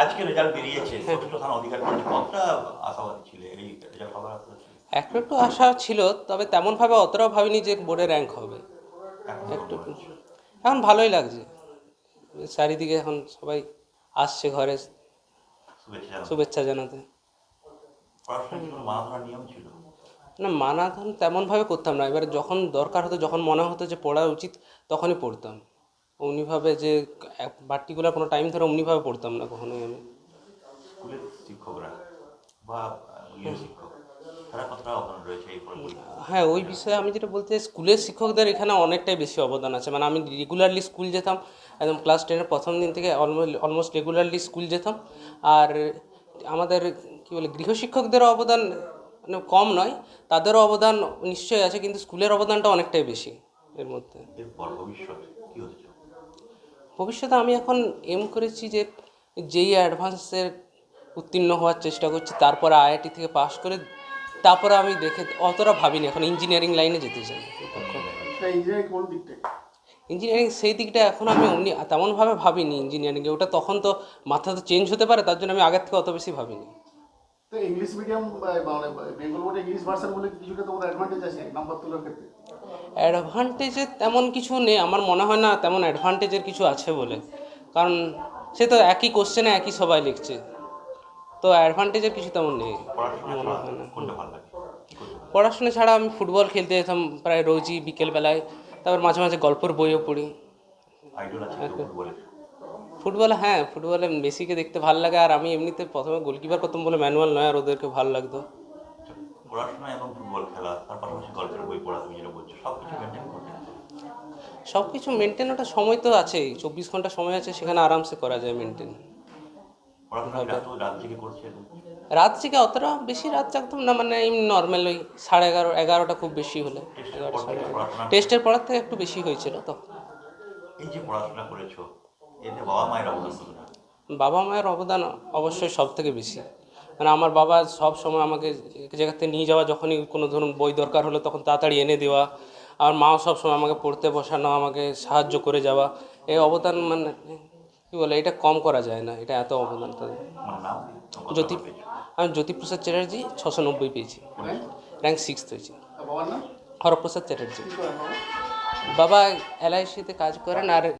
আজকে রেজাল্ট বেরিয়েছে ষষ্ঠ অধিকার কতটা আশাবাদী ছিল? এই রেজাল্ট হবার একটু একটু আশা ছিল তবে তেমনভাবে অতটাও ভাবিনি যে বোর্ডে র্যাঙ্ক হবে। এখন একটু এখন ভালোই লাগছে। চারিদিকে এখন সবাই আসছে ঘরে। শুভেচ্ছা জানাতে। নিয়ম ছিল? না মানাধান তেমনভাবে করতাম না। এবারে যখন দরকার হতো যখন মনে হতো যে পড়া উচিত তখনই পড়তাম। অমনিভাবে যে পার্টিকুলার কোনো টাইম ধরে অমনিভাবে পড়তাম না কখনোই আমি। শিক্ষকরা বা শিক্ষক এই পরীক্ষা হ্যাঁ ওই বিষয়ে আমি যেটা বলতে চাই, স্কুলের শিক্ষকদের এখানে অনেকটাই বেশি অবদান আছে। মানে আমি রেগুলারলি স্কুল যেতাম একদম ক্লাস টেনের প্রথম দিন থেকে অলমোস্ট রেগুলারলি স্কুল যেতাম। আর আমাদের কী বলে গৃহশিক্ষকদেরও অবদান মানে কম নয় তাদেরও অবদান নিশ্চয়ই আছে কিন্তু স্কুলের অবদানটা অনেকটাই বেশি এর মধ্যে। ভবিষ্যতে আমি এখন এম করেছি যে যেই অ্যাডভান্সের উত্তীর্ণ হওয়ার চেষ্টা করছি তারপরে আইআইটি থেকে পাশ করে তারপরে আমি দেখে অতটা ভাবিনি এখন ইঞ্জিনিয়ারিং লাইনে যেতে চাই। ইঞ্জিনিয়ারিং ইঞ্জিনিয়ারিং সেই দিকটা এখন আমি অমনি তেমনভাবে ভাবিনি ইঞ্জিনিয়ারিংয়ে ওটা তখন তো মাথা তো চেঞ্জ হতে পারে তার জন্য আমি আগের থেকে অত বেশি ভাবিনি। তো ইংলিশ মিডিয়াম মানে বেঙ্গল বোর্ডে ইংলিশ ভার্সন বলে কিছুটা তোমাদের অ্যাডভান্টেজ আছে নাম্বার তোলার ক্ষেত্রে। অ্যাডভান্টেজে তেমন কিছু নেই আমার মনে হয় না তেমন অ্যাডভান্টেজের কিছু আছে বলে। কারণ সে তো একই কোশ্চেনে একই সবাই লিখছে। তো অ্যাডভান্টেজের কিছু তেমন নেই পড়াশোনা মনে ছাড়া হয় না। পড়াশোনা ছাড়া আমি ফুটবল খেলতে যেতাম প্রায় রোজই বিকেলবেলায় তারপর মাঝে মাঝে গল্পের বইও পড়ি আইডল আছে তো ফুটবলের ফুটবলে হ্যাঁ ফুটবলে মেসিকে দেখতে ভালো লাগে আর আমি এমনিতে প্রথমে গোলকিপার করতাম বলে ম্যানুয়াল নয় আর ওদেরকে ভালো লাগতো। পড়াশোনা এবং ফুটবল খেলা তার পাশাপাশি গল্পের বই পড়া তুমি যেটা বলছো সব কিছু মেনটেন করতে সব কিছু মেনটেন ওটা সময় তো আছেই চব্বিশ ঘণ্টা সময় আছে সেখানে আরামসে করা যায় মেনটেন রাত জেগে থেকে অতটা বেশি রাত জাগতাম না মানে এমনি নর্মাল ওই সাড়ে এগারো এগারোটা খুব বেশি হলে। টেস্টের পড়ার থেকে একটু বেশি হয়েছিল তো। এই যে পড়াশোনা করেছ এতে বাবা মায়ের অবদান বাবা মায়ের অবদান অবশ্যই সব থেকে বেশি। মানে আমার বাবা সব সময় আমাকে এক জায়গাতে নিয়ে যাওয়া যখনই কোনো ধরুন বই দরকার হলো তখন তাড়াতাড়ি এনে দেওয়া। আমার মাও সব সময় আমাকে পড়তে বসানো আমাকে সাহায্য করে যাওয়া। এই অবদান মানে কী বলে এটা কম করা যায় না এটা এত অবদান তাদের। জ্যোতি আমি জ্যোতিপ্রসাদ চ্যাটার্জি ছশো নব্বই পেয়েছি র্যাঙ্ক সিক্স হয়েছে আর হরপ্রসাদ চ্যাটার্জি। বাবা এলআইসিতে কাজ করেন আর